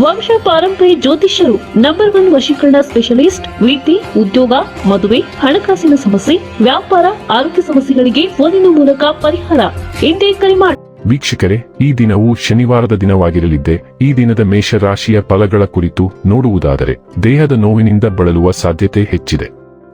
ವಂಶ ಪಾರಂಪರ್ಯ ಜ್ಯೋತಿಷ್ಯರು ನಂಬರ್ ಒನ್ ವಶೀಕರಣ ಸ್ಪೆಷಲಿಸ್ಟ್ ವೃತ್ತಿ ಉದ್ಯೋಗ, ಮದುವೆ, ಹಣಕಾಸಿನ ಸಮಸ್ಯೆ, ವ್ಯಾಪಾರ, ಆರೋಗ್ಯ ಸಮಸ್ಯೆಗಳಿಗೆ ಫೋನಿನ ಮೂಲಕ ಪರಿಹಾರ. ಎಂದೇ ಕರೆ ಮಾಡಿ ವೀಕ್ಷಕರೇ, ಈ ದಿನವು ಶನಿವಾರದ ದಿನವಾಗಿರಲಿದ್ದೆ. ಈ ದಿನದ ಮೇಷ ರಾಶಿಯ ಫಲಗಳ ಕುರಿತು ನೋಡುವುದಾದರೆ, ದೇಹದ ನೋವಿನಿಂದ ಬಳಲುವ ಸಾಧ್ಯತೆ ಹೆಚ್ಚಿದೆ.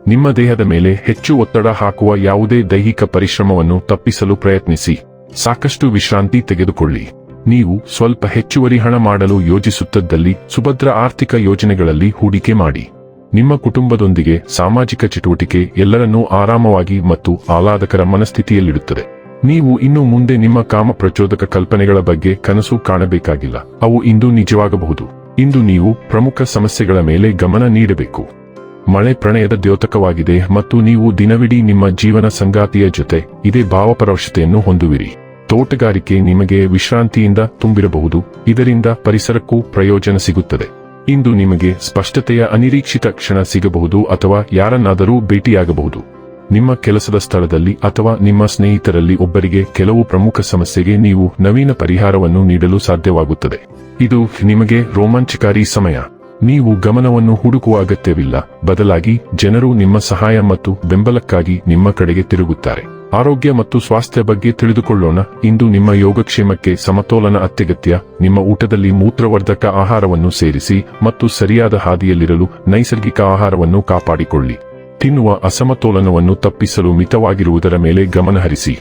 ನಿಮ್ಮ ದೇಹದ ಮೇಲೆ ಹೆಚ್ಚು ಒತ್ತಡ ಹಾಕುವ ಯಾವುದೇ ದೈಹಿಕ ಪರಿಶ್ರಮವನ್ನು ತಪ್ಪಿಸಲು ಪ್ರಯತ್ನಿಸಿ. ಸಾಕಷ್ಟು ವಿಶ್ರಾಂತಿ ತೆಗೆದುಕೊಳ್ಳಿ. ನೀವು ಸ್ವಲ್ಪ ಹೆಚ್ಚುವರಿ ಹಣ ಮಾಡಲು ಯೋಜಿಸುತ್ತದ್ದಲ್ಲಿ ಸುಭದ್ರ ಆರ್ಥಿಕ ಯೋಜನೆಗಳಲ್ಲಿ ಹೂಡಿಕೆ ಮಾಡಿ. ನಿಮ್ಮ ಕುಟುಂಬದೊಂದಿಗೆ ಸಾಮಾಜಿಕ ಚಟುವಟಿಕೆ ಎಲ್ಲರನ್ನೂ ಆರಾಮವಾಗಿ ಮತ್ತು ಆಹ್ಲಾದಕರ ಮನಸ್ಥಿತಿಯಲ್ಲಿಡುತ್ತದೆ. ನೀವು ಇನ್ನು ಮುಂದೆ ನಿಮ್ಮ ಕಾಮ ಪ್ರಚೋದಕ ಕಲ್ಪನೆಗಳ ಬಗ್ಗೆ ಕನಸು ಕಾಣಬೇಕಾಗಿಲ್ಲ. ಅವು ಇಂದು ನಿಜವಾಗಬಹುದು. ಇಂದು ನೀವು ಪ್ರಮುಖ ಸಮಸ್ಯೆಗಳ ಮೇಲೆ ಗಮನ ನೀಡಬೇಕು. ಮಳೆ ಪ್ರಣಯದ ದ್ಯೋತಕವಾಗಿದೆ ಮತ್ತು ನೀವು ದಿನವಿಡೀ ನಿಮ್ಮ ಜೀವನ ಸಂಗಾತಿಯ ಜೊತೆ ಇದೇ ಭಾವಪರವಶತೆಯನ್ನು ಹೊಂದುವಿರಿ. ತೋಟಗಾರಿಕೆ ನಿಮಗೆ ವಿಶ್ರಾಂತಿಯಿಂದ ತುಂಬಿರಬಹುದು. ಇದರಿಂದ ಪರಿಸರಕ್ಕೂ ಪ್ರಯೋಜನ ಸಿಗುತ್ತದೆ. ಇಂದು ನಿಮಗೆ ಸ್ಪಷ್ಟತೆಯ ಅನಿರೀಕ್ಷಿತ ಕ್ಷಣ ಸಿಗಬಹುದು ಅಥವಾ ಯಾರನ್ನಾದರೂ ಭೇಟಿಯಾಗಬಹುದು. ನಿಮ್ಮ ಕೆಲಸದ ಸ್ಥಳದಲ್ಲಿ ಅಥವಾ ನಿಮ್ಮ ಸ್ನೇಹಿತರಲ್ಲಿ ಒಬ್ಬರಿಗೆ ಕೆಲವು ಪ್ರಮುಖ ಸಮಸ್ಯೆಗೆ ನೀವು ನವೀನ ಪರಿಹಾರವನ್ನು ನೀಡಲು ಸಾಧ್ಯವಾಗುತ್ತದೆ. ಇದು ನಿಮಗೆ ರೋಮಾಂಚಕಾರಿ ಸಮಯ. ನೀವು ಗಮನವನ್ನು ಹುಡುಕುವ ಅಗತ್ಯವಿಲ್ಲ. ಬದಲಾಗಿ ಜನರು ನಿಮ್ಮ ಸಹಾಯ ಮತ್ತು ಬೆಂಬಲಕ್ಕಾಗಿ ನಿಮ್ಮ ಕಡೆಗೆ ತಿರುಗುತ್ತಾರೆ. ಆರೋಗ್ಯ ಮತ್ತು ಸ್ವಾಸ್ಥ್ಯ ಬಗ್ಗೆ ತಿಳಿದುಕೊಳ್ಳೋಣ. ಇಂದು ನಿಮ್ಮ ಯೋಗಕ್ಷೇಮಕ್ಕೆ ಸಮತೋಲನ ಅತ್ಯಗತ್ಯ. ನಿಮ್ಮ ಊಟದಲ್ಲಿ ಮೂತ್ರವರ್ಧಕ ಆಹಾರವನ್ನು ಸೇರಿಸಿ ಮತ್ತು ಸರಿಯಾದ ಹಾದಿಯಲ್ಲಿರಲು ನೈಸರ್ಗಿಕ ಆಹಾರವನ್ನು ಕಾಪಾಡಿಕೊಳ್ಳಿ. ತಿನ್ನುವ ಅಸಮತೋಲನವನ್ನು ತಪ್ಪಿಸಲು ಮಿತವಾಗಿರುವುದರ ಮೇಲೆ ಗಮನಹರಿಸಿ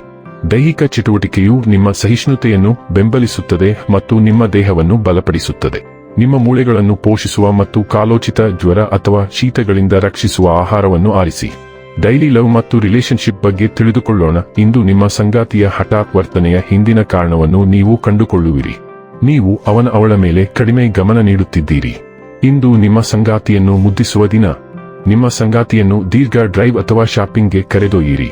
ದೈಹಿಕ ಚಟುವಟಿಕೆಯು ನಿಮ್ಮ ಸಹಿಷ್ಣುತೆಯನ್ನು ಬೆಂಬಲಿಸುತ್ತದೆ ಮತ್ತು ನಿಮ್ಮ ದೇಹವನ್ನು ಬಲಪಡಿಸುತ್ತದೆ. ನಿಮ್ಮ ಮೂಳೆಗಳನ್ನು ಪೋಷಿಸುವ ಮತ್ತು ಕಾಲೋಚಿತ ಜ್ವರ ಅಥವಾ ಶೀತಗಳಿಂದ ರಕ್ಷಿಸುವ ಆಹಾರವನ್ನು ಆರಿಸಿ. ಡೈಲಿ ಲವ್ ಮತ್ತು ರಿಲೇಶನ್ಶಿಪ್ ಬಗ್ಗೆ ತಿಳಿದುಕೊಳ್ಳೋಣ. ಇಂದು ನಿಮ್ಮ ಸಂಗಾತಿಯ ಹಠಾತ್ ವರ್ತನೆಯ ಹಿಂದಿನ ಕಾರಣವನ್ನು ನೀವು ಕಂಡುಕೊಳ್ಳುವಿರಿ. ನೀವು ಅವನ ಅವಳ ಮೇಲೆ ಕಡಿಮೆ ಗಮನ ನೀಡುತ್ತಿದ್ದೀರಿ. ಇಂದು ನಿಮ್ಮ ಸಂಗಾತಿಯನ್ನು ಮುದ್ದಿಸುವ ದಿನ. ನಿಮ್ಮ ಸಂಗಾತಿಯನ್ನು ದೀರ್ಘ ಡ್ರೈವ್ ಅಥವಾ ಶಾಪಿಂಗ್ಗೆ ಕರೆದೊಯ್ಯಿರಿ.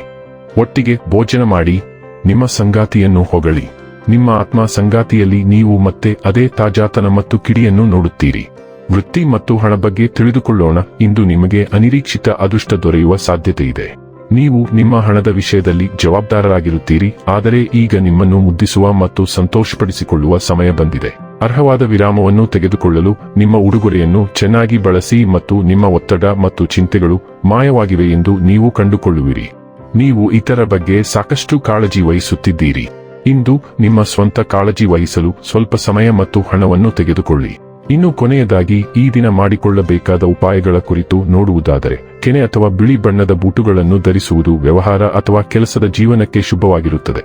ಒಟ್ಟಿಗೆ ಭೋಜನ ಮಾಡಿ, ನಿಮ್ಮ ಸಂಗಾತಿಯನ್ನು ಹೊಗಳಿ. ನಿಮ್ಮ ಆತ್ಮ ಸಂಗಾತಿಯಲ್ಲಿ ನೀವು ಮತ್ತೆ ಅದೇ ತಾಜಾತನ ಮತ್ತು ಕಿಡಿಯನ್ನು ನೋಡುತ್ತೀರಿ. ವೃತ್ತಿ ಮತ್ತು ಹಣ ಬಗ್ಗೆ ತಿಳಿದುಕೊಳ್ಳೋಣ. ಇಂದು ನಿಮಗೆ ಅನಿರೀಕ್ಷಿತ ಅದೃಷ್ಟ ದೊರೆಯುವ ಸಾಧ್ಯತೆ ಇದೆ. ನೀವು ನಿಮ್ಮ ಹಣದ ವಿಷಯದಲ್ಲಿ ಜವಾಬ್ದಾರರಾಗಿರುತ್ತೀರಿ. ಆದರೆ ಈಗ ನಿಮ್ಮನ್ನು ಮುದ್ದಿಸುವ ಮತ್ತು ಸಂತೋಷಪಡಿಸಿಕೊಳ್ಳುವ ಸಮಯ ಬಂದಿದೆ. ಅರ್ಹವಾದ ವಿರಾಮವನ್ನು ತೆಗೆದುಕೊಳ್ಳಲು ನಿಮ್ಮ ಉಡುಗೊರೆಯನ್ನು ಚೆನ್ನಾಗಿ ಬಳಸಿ ಮತ್ತು ನಿಮ್ಮ ಒತ್ತಡ ಮತ್ತು ಚಿಂತೆಗಳು ಮಾಯವಾಗಿವೆ ಎಂದು ನೀವು ಕಂಡುಕೊಳ್ಳುವಿರಿ. ನೀವು ಇತರ ಬಗ್ಗೆ ಸಾಕಷ್ಟು ಕಾಳಜಿ ವಹಿಸುತ್ತಿದ್ದೀರಿ. ಇಂದು ನಿಮ್ಮ ಸ್ವಂತ ಕಾಳಜಿ ವಹಿಸಲು ಸ್ವಲ್ಪ ಸಮಯ ಮತ್ತು ಹಣವನ್ನು ತೆಗೆದುಕೊಳ್ಳಿ. ಇನ್ನು ಕೊನೆಯದಾಗಿ ಈ ದಿನ ಮಾಡಿಕೊಳ್ಳಬೇಕಾದ ಉಪಾಯಗಳ ಕುರಿತು ನೋಡುವುದಾದರೆ, ಕೆನೆ ಅಥವಾ ಬಿಳಿ ಬಣ್ಣದ ಬೂಟುಗಳನ್ನು ಧರಿಸುವುದು ವ್ಯವಹಾರ ಅಥವಾ ಕೆಲಸದ ಜೀವನಕ್ಕೆ ಶುಭವಾಗಿರುತ್ತದೆ.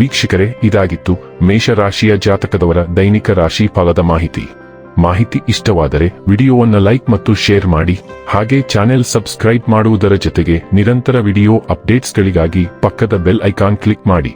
ವೀಕ್ಷಕರೇ, ಇದಾಗಿತ್ತು ಮೇಷರಾಶಿಯ ಜಾತಕದವರ ದೈನಿಕ ರಾಶಿ ಫಲದ ಮಾಹಿತಿ. ಮಾಹಿತಿ ಇಷ್ಟವಾದರೆ ವಿಡಿಯೋವನ್ನು ಲೈಕ್ ಮತ್ತು ಶೇರ್ ಮಾಡಿ, ಹಾಗೆ ಚಾನೆಲ್ ಸಬ್ಸ್ಕ್ರೈಬ್ ಮಾಡುವುದರ ಜೊತೆಗೆ ನಿರಂತರ ವಿಡಿಯೋ ಅಪ್ಡೇಟ್ಸ್ಗಳಿಗಾಗಿ ಪಕ್ಕದ ಬೆಲ್ ಐಕಾನ್ ಕ್ಲಿಕ್ ಮಾಡಿ.